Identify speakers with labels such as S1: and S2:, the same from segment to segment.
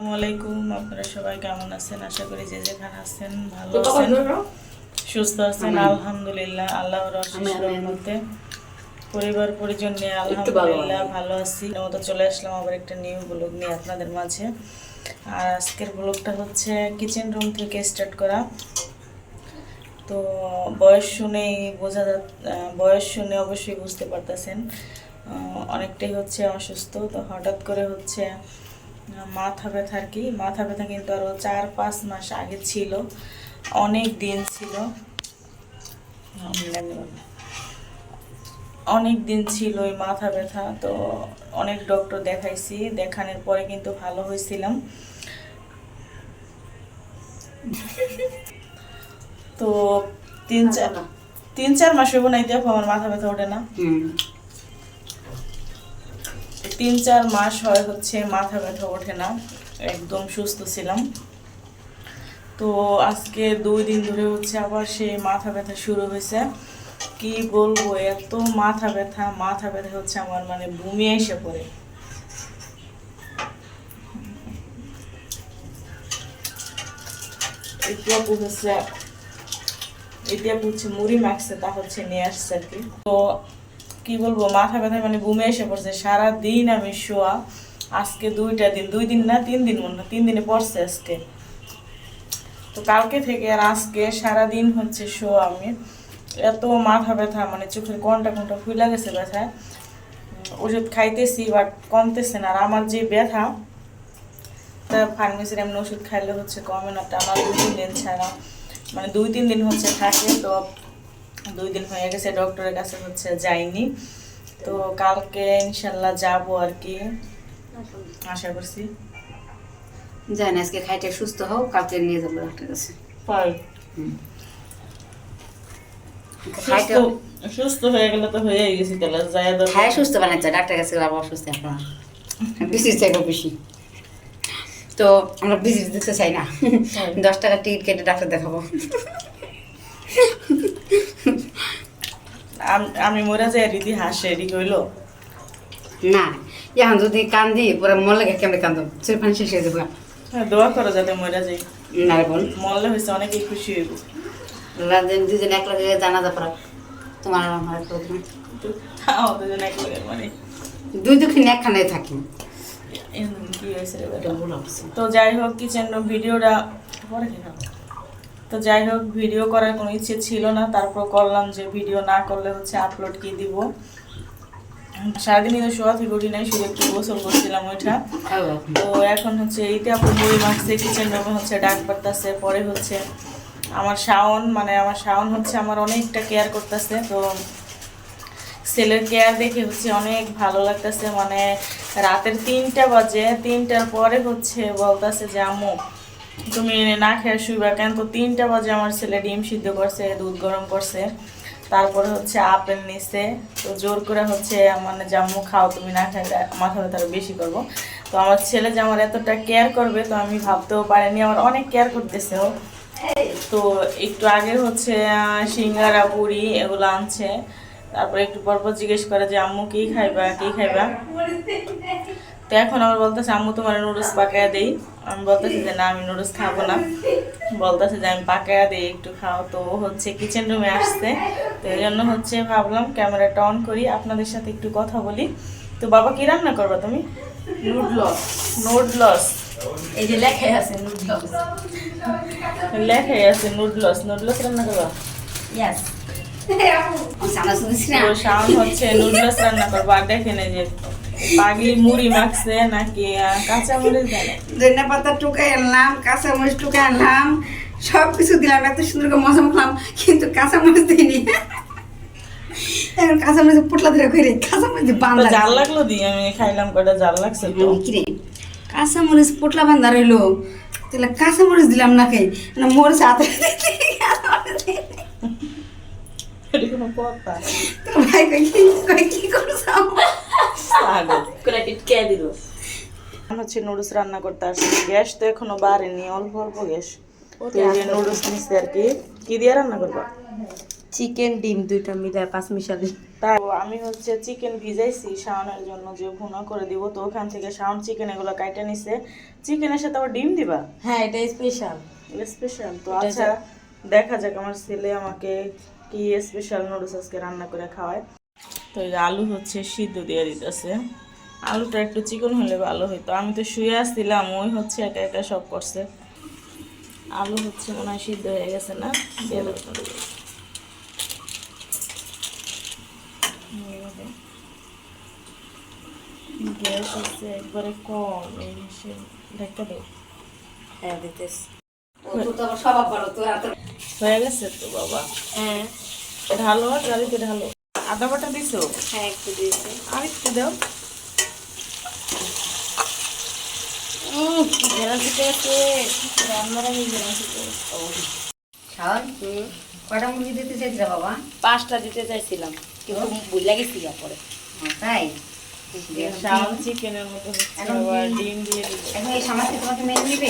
S1: আসসালামু আলাইকুম আপনারা সবাই কেমন আছেন? আশা করি যে যেখানে আছেন ভালো আছেন। সুস্থ আছেন আলহামদুলিল্লাহ আল্লাহর রহমতে। পরিবার পরিজন নিয়ে আলহামদুলিল্লাহ ভালো আছি। মতো চলে আসলাম আবার একটা নিউ ব্লগ নিয়ে আপনাদের মাঝে। আর আজকের ব্লগটা হচ্ছে কিচেন রুম থেকে স্টার্ট করা। তো বয়স শুনেই বোঝা যা বয়স শুনে অবশ্যই বুঝতে পারতেছেন। অনেকটাই হচ্ছে অসুস্থ। তো হঠাৎ করে হচ্ছে মাথা ব্যথা আর কি। মাথা ব্যথা কিন্তু আরও চার পাঁচ মাস আগে ছিল। অনেক দিন ছিল। অনেক দিন ছিল ওই মাথা ব্যথা তো অনেক ডক্টর দেখাইছি। দেখানোর পরে কিন্তু ভালো হয়েছিলাম। তো তিন চার তিন চার মাস হব নাই দেখো আমার মাথা ব্যথা ওঠে না। তিন চার মাস হয় হচ্ছে মাথা ব্যথা ওঠে না। একদম সুস্থ ছিলাম। তো আজকে দুই দিন ধরে হচ্ছে আবার সেই মাথা ব্যথা শুরু হয়েছে। কি বলব, এত মাথা ব্যথা মাথা ব্যথা হচ্ছে আমার মানে বমি এসে পড়ে। আপু হচ্ছে, এটা হচ্ছে মুড়ি মাখছে, তা হচ্ছে নিয়ে আসছে আর কি। তো কি বলব, মাথা ব্যথা মানে বুমে এসে পড়ছে। সারা দিন আমি শোয়া, আজকে দুইটা দিন, দুই দিন না, তিন দিন মনে তিন দিনে পড়ছে আজকে। তো কালকে থেকে আর আজকে সারা দিন হচ্ছে শোয়া আমি। এত মাথা ব্যথা মানে চোখের কোনটা কোনটা ফুলা গেছে ব্যথায়। ওষুধ খাইতেছি বাট কমতেছে না। আর আমার যে ব্যথা, তা ফার্মেসির এমনি ওষুধ খাইলে হচ্ছে কমে না টানা দুই তিন দিন ছাড়া। মানে দুই তিন দিন হচ্ছে থাকে, তো দুই দিন হয়ে গেছে ডক্টরের কাছে হচ্ছে যাইনি। তো কালকে ইনশাল্লাহ যাব আর কি। আশা করছি।
S2: যাই না আজকে খাইতে সুস্থ হোক কালকে নিয়ে যাব ডাক্তার কাছে।
S1: সুস্থ- হয়ে গেলে তো হয়েই গেছি তাহলে দরকার।
S2: খাই সুস্থ বানাচ্ছে ডাক্তার কাছে আবার অসুস্থ আপনার। বেশি চাইব বেশি। তো আমরা বেশি দেখতে চাই না। দশ টাকা টিকিট কেটে ডাক্তার দেখাবো।
S1: আম- মরে যাই দিদি হাসে এদিকে হইল।
S2: না এখন যদি কান্দি পুরো মন লাগে কেমন কান্দো চোখ পানি শেষ হয়ে যাব।
S1: হ্যাঁ, দোয়া করো যাতে মরে যাই।
S2: না বল
S1: মরলে হয়েছে অনেকেই খুশি হইব।
S2: রাজন দুজন এক লাগে জানা যা পড়া তোমার আর আমার এক
S1: তাও দুজন এক লোকের মানে।
S2: দুই দুঃখিন একখানে থাকি।
S1: তো যাই হোক কিচেন ভিডিওটা পরে? তো যাই হোক ভিডিও করার কোনো ইচ্ছে ছিল না। তারপর করলাম যে ভিডিও না করলে হচ্ছে আপলোড কি দিব? সারাদিন কিন্তু শোয়া থেকে উঠি নাই শুধু একটু গোসল করছিলাম ওইটা। তো এখন হচ্ছে এইটা আপু মুড়ি মাখছে কিচেন রুমে হচ্ছে ডাক পারতাছে পরে হচ্ছে আমার শাওন মানে আমার শাওন হচ্ছে আমার অনেকটা কেয়ার করতেছে। তো ছেলের কেয়ার দেখে হচ্ছে অনেক ভালো লাগতেছে। মানে রাতের তিনটা বাজে তিনটার পরে হচ্ছে বলতেছে যে আম্মু তুমি না খেয়ে শুইবা কেন? তো তিনটা বাজে আমার ছেলে ডিম সিদ্ধ করছে, দুধ গরম করছে। তারপরে হচ্ছে আপেল নিছে। তো জোর করে হচ্ছে মানে জাম্মু খাও, তুমি না খেলে মাথা ব্যথা বেশি করব। তো আমার ছেলে যে আমার এতটা কেয়ার করবে, তো আমি ভাবতেও পারিনি। আমার অনেক কেয়ার করতেছে ও। তো একটু আগে হচ্ছে সিঙ্গারা, পুরি এগুলো আনছে। তারপরে একটু পর পর জিজ্ঞেস করে যে, আম্মু, কি খাইবা? কি খাইবা? তো এখন আমার বলতেছে আম্মু তোমার নুডলস পাকায়া দেই। আমি বলতেছি যে না আমি নুডলস খাব না। বলতেছে যে আমি পাকায়া দেই একটু খাও। তো হচ্ছে কিচেন রুমে আসছে। তো এই জন্য হচ্ছে ভাবলাম ক্যামেরাটা অন করি আপনাদের সাথে একটু কথা বলি। তো বাবা কি রান্না করবা তুমি?
S2: নুডলস
S1: নুডলস
S2: এই যে লেখাই আছে নুডলস
S1: লেখাই আছে নুডলস নুডলস রান্না করবা?
S2: ইয়েস
S1: শাওন হচ্ছে নুডলস রান্না করব। আর দেখেন এই যে পাগলি মুড়ি মাখছে নাকি? আহ, কাঁচা মরিচ দেয়
S2: ধনিয়া পাতা টুকাই আনলাম কাঁচা মরিচ টুকাই আনলাম সব কিছু দিলাম এত সুন্দর করে মজা মাখলাম কিন্তু কাঁচা মরিচ দিইনি। এখন কাঁচা মরিচ পুটলা ধরে করে কাঁচা মরিচ বান্ধা
S1: জাল লাগল দি আমি খাইলাম কটা জাল লাগছে তো?
S2: কিরে কাঁচা মরিচ পুটলা বান্ধা রইল। তাহলে কাঁচা মরিচ দিলাম না খাই না মরিচ হাতে তো ভাই কি করছ?
S1: দিল? হচ্ছে নুডলস রান্না করতে আসছি। গ্যাস তো এখনও বাড়েনি অল্প অল্প গ্যাস। তো এই যে নুডলস নিচ্ছে আর কি। কি দিয়ে রান্না করবা?
S3: চিকেন ডিম দুইটা মিলে পাঁচ মিশালি
S1: তাই আমি হচ্ছে চিকেন ভিজাইছি শাওনের জন্য যে ভুনা করে দিব তো ওখান থেকে শাওন চিকেন এগুলো কাইটা নিছে। চিকেনের সাথে আবার ডিম দিবা?
S3: হ্যাঁ এটা স্পেশাল
S1: স্পেশাল তো আচ্ছা দেখা যাক আমার ছেলে আমাকে কি স্পেশাল নুডলস আজকে রান্না করে খাওয়ায়। তো এই আলু হচ্ছে সিদ্ধ দিয়ে দিতেছে। আলুটা একটু চিকন হলে ভালো হইতো। আমি তো শুয়ে আসছিলাম ওই হচ্ছে একা একা সব করছে। আলু হচ্ছে মনে হয় সিদ্ধ হয়ে গেছে না। গ্যাস একবারে কম এই দেবো
S3: হ্যাঁ দিতেছি।
S1: হয়ে গেছে তো বাবা।
S3: হ্যাঁ।
S1: ঢালো গাড়িতে ঢালো। আদা বাটা দিছো?
S3: হ্যাঁ একটু দিয়েছি।
S1: আর একটু দাও।
S2: মুরগি দিতে চাইছিস বাবা?
S3: পাঁচটা দিতে চাইছিলাম কিন্তু গেছি পরে
S2: তাই? মেনে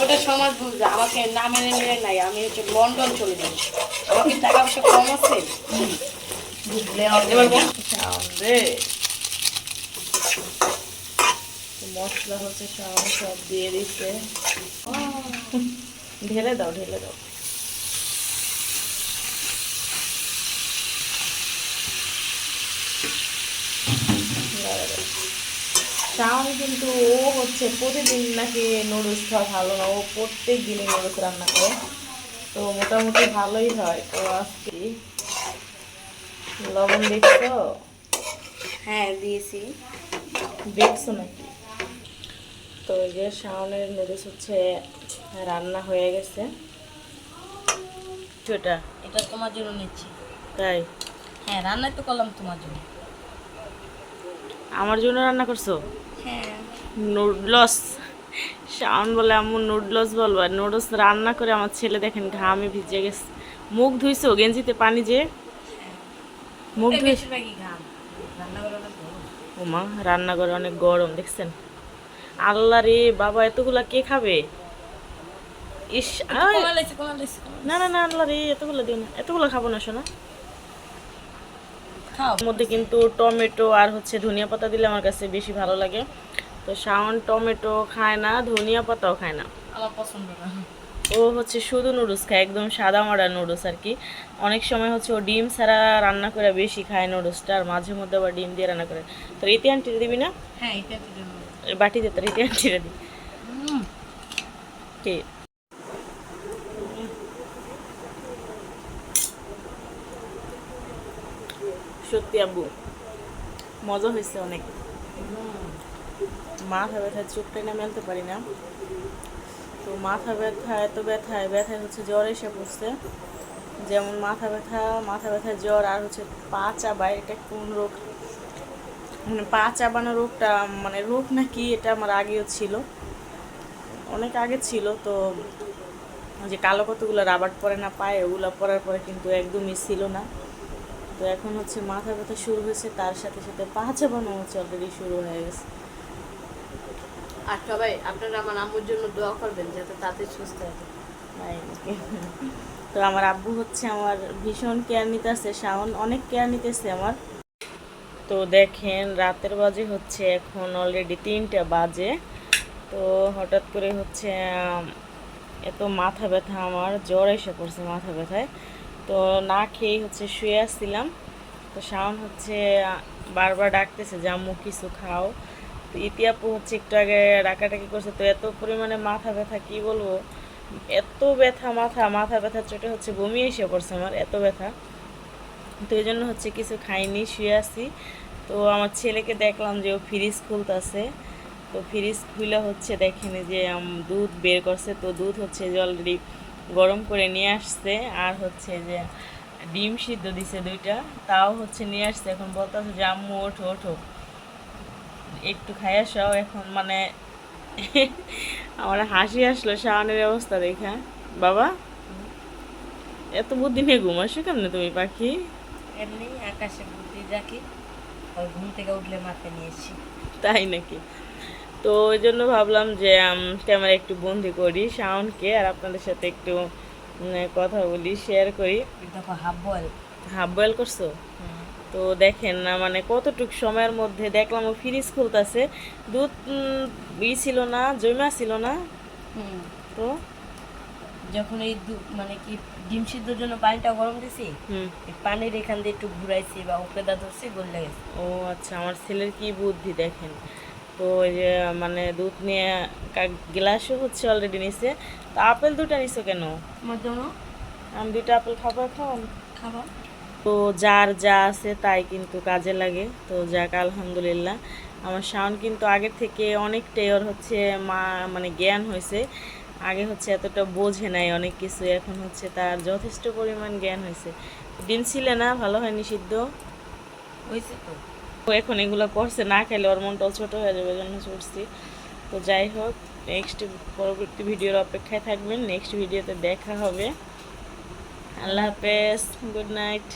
S3: ওটা সমাজ বুঝবে আমাকে না মেনে নিলে নাই আমি হচ্ছে লন্ডন চলে যাই আমাকে টাকা পয়সা কম আছে?
S1: মশলা হচ্ছে সব দিয়ে দিচ্ছে। ঢেলে দাও ঢেলে দাও শাওন কিন্তু ও হচ্ছে প্রতিদিন নাকি নুডলস খাওয়া ভালো না ও প্রত্যেক দিনই নুডলস রান্না করে তো মোটামুটি ভালোই হয় তো আজকে লবণ দেখছ
S3: হ্যাঁ দিয়েছি।
S1: দেখছ নাকি? তো এই যে শাওনের নুডলস হচ্ছে রান্না হয়ে গেছে। সেটা
S3: এটা তোমার জন্য নিচ্ছি।
S1: তাই?
S3: হ্যাঁ রান্না তো করলাম তোমার জন্য।
S1: আমার জন্য রান্না করছ?
S3: হ্যাঁ।
S1: নুডলস? শাওন বলে আম্মু নুডলস বলবা। নুডলস রান্না করে আমার ছেলে দেখেন ঘামে ভিজে গেছে। মুখ ধুইছো গেঞ্জিতে পানি যে? মুখ
S3: গরম।
S1: ওমা রান্নাঘরে অনেক গরম দেখছেন? আল্লাহ রে বাবা এতগুলা কে খাবে? ইস। না না না আল্লাহ রে এতগুলো দিও না এতগুলো খাব না শোনা। মধ্যে কিন্তু টমেটো আর হচ্ছে ধনিয়া পাতা দিলে আমার কাছে বেশি ভালো লাগে। তো শাওন টমেটো খায় না ধনিয়া পাতাও খায় না।
S3: আমার পছন্দ না।
S1: ও হচ্ছে শুধু নুডলস খায় একদম সাদা মারা নুডলস আর কি। অনেক সময় হচ্ছে ও ডিম ছাড়া রান্না করে বেশি খায় নুডলসটা আর মাঝে মধ্যে আবার ডিম দিয়ে রান্না করে। তো রীতি আন্টিরে দিবি না?
S3: হ্যাঁ
S1: বাটি দে তো রীতি আন্টিরে দি।
S3: হুম
S1: কি? সত্যি আব্বু মজা হয়েছে অনেক। মাথা ব্যথায় চোখটা না মেলতে পারি না। তো মাথা ব্যথা, এত ব্যথায় ব্যথায় হচ্ছে জ্বর এসে পড়ছে। যেমন মাথা ব্যথা মাথা ব্যথা জ্বর আর হচ্ছে পা চাবা, এটা কোন রোগ? মানে পা চাবানো রোগটা মানে রোগ নাকি এটা আমার আগেও ছিল। অনেক আগে ছিল, তো যে কালো কতগুলো রাবার পরে না পায়ে, ওগুলো পরার পরে কিন্তু একদমই ছিল না। তো এখন হচ্ছে মাথা ব্যথা শুরু হয়েছে, তার সাথে সাথে পা চাবানো হচ্ছে অলরেডি শুরু হয়ে গেছে।
S3: আর সবাই, আপনারা আমার আম্মুর জন্য দোয়া করবেন যাতে তাতে সুস্থ হবে
S1: তো আমার আব্বু হচ্ছে আমার ভীষণ কেয়ার নিতেছে, শাওন অনেক কেয়ার নিতেছে আমার। তো দেখেন, রাতের বাজে হচ্ছে এখন অলরেডি তিনটা বাজে। তো হঠাৎ করে হচ্ছে এত মাথা ব্যথা আমার, জ্বর এসে পড়ছে মাথা ব্যথায়। তো না খেয়েই হচ্ছে শুয়ে আসছিলাম। তো শাওন হচ্ছে, বারবার ডাকতেছে যে, আম্মু, কিছু খাও। তো ইতিয়াপু হচ্ছে একটু আগে ডাকাটাকি করছে, তো এত পরিমাণে মাথা ব্যথা, কি বলব? এত ব্যথা, মাথা মাথা ব্যথা চোটে হচ্ছে বমি এসে পড়ছে আমার, এত ব্যথা। তো এই জন্য হচ্ছে কিছু খাইনি, শুয়ে আছি। তো আমার ছেলেকে দেখলাম যে ও ফ্রিজ খুলতেছে। তো ফ্রিজ খুলে হচ্ছে দেখেন যে দুধ বের করছে। তো দুধ হচ্ছে যে অলরেডি গরম করে নিয়ে আসছে। আর হচ্ছে যে ডিম সিদ্ধ দিছে দুইটা, তাও হচ্ছে নিয়ে আসছে। এখন বলতেছে যে, আম্মু, ওঠো ওঠো। একটু খাই আসাও এখন মানে আমার হাসি আসলো শাওনের অবস্থা দেখা। বাবা এত বুদ্ধি নিয়ে ঘুমাসো কেমনে তুমি পাখি?
S3: এমনি আকাশে বুদ্ধি রাখি আর ঘুম থেকে উঠলে মাথায় নিয়েছি
S1: তাই নাকি? তো ওই জন্য ভাবলাম যে ক্যামেরা একটু বন্দি করি সাউন্ডকে আর আপনাদের সাথে একটু কথা বলি শেয়ার করি।
S3: দেখো হাফ বয়েল।
S1: হাফ বয়েল করছ? তো দেখেন না মানে কতটুক সময়ের মধ্যে দেখলাম ও ফ্রিজ খুলতেছে। দুধ ই ছিল না জমা ছিল না। তো?
S3: যখন এই দু- মানে কি ডিম সিদ্ধর জন্য পানিটা গরম দিছি
S1: হুম।
S3: পানির এখান দিয়ে একটু ঘুরাইছি বা উপরে দা ধরছি গলে গেছে।
S1: ও আচ্ছা আমার ছেলের কি বুদ্ধি দেখেন। তো ওই যে মানে দুধ নিয়ে গ্লাসও হচ্ছে অলরেডি নিছে। তো আপেল দুটা নিছো কেন? আমি দুইটা আপেল খাবার খাওয়ান
S3: খাবার
S1: তো যার যা আছে তাই কিন্তু কাজে লাগে। তো যাক আলহামদুলিল্লাহ। আমার শাওন কিন্তু আগের থেকে অনেকটাই ওর হচ্ছে মা মানে জ্ঞান হয়েছে আগে হচ্ছে এতটা বোঝে নাই অনেক কিছু এখন হচ্ছে তার যথেষ্ট পরিমাণ জ্ঞান হয়েছে ডিম ছিলে না? ভালো হয়নি সিদ্ধ?
S3: হয়েছে তো।
S1: এখন এগুলো করছে, না খেলে ওর মনটাও ছোটো হয়ে যাবে জন্য ছুটছি। তো যাই হোক নেক্সট পরবর্তী ভিডিওর অপেক্ষায় থাকবেন নেক্সট ভিডিওতে দেখা হবে। আল্লাহ হাফেজ গুড নাইট